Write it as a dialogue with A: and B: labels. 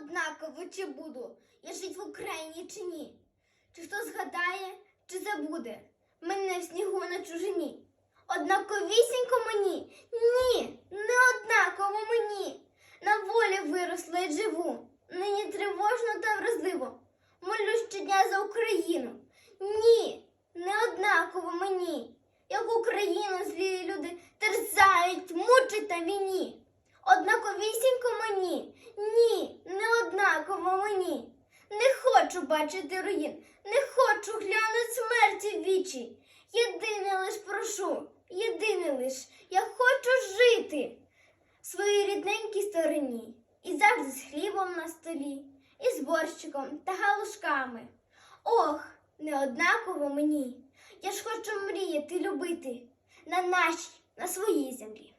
A: Однаково, чи буду я жить в Україні чи ні. Чи хто згадає, чи забуде мене в снігу на чужині. Однаковісінько мені, ні, не однаково мені. На волі виросла і живу, нині тривожно та вразливо. Молю щодня за Україну. Ні, не однаково мені, як Україну злі люди терзають, мучать на війні. Однаковісінько мені, ні, не однаково мені. Не хочу бачити руїн, не хочу глянути смерті в вічі. Єдине лиш прошу, єдине лиш, я хочу жити в своїй рідненькій стороні. І завжди з хлібом на столі, і з борщиком та галушками. Ох, не однаково мені. Я ж хочу мріяти, любити на нашій, на своїй землі.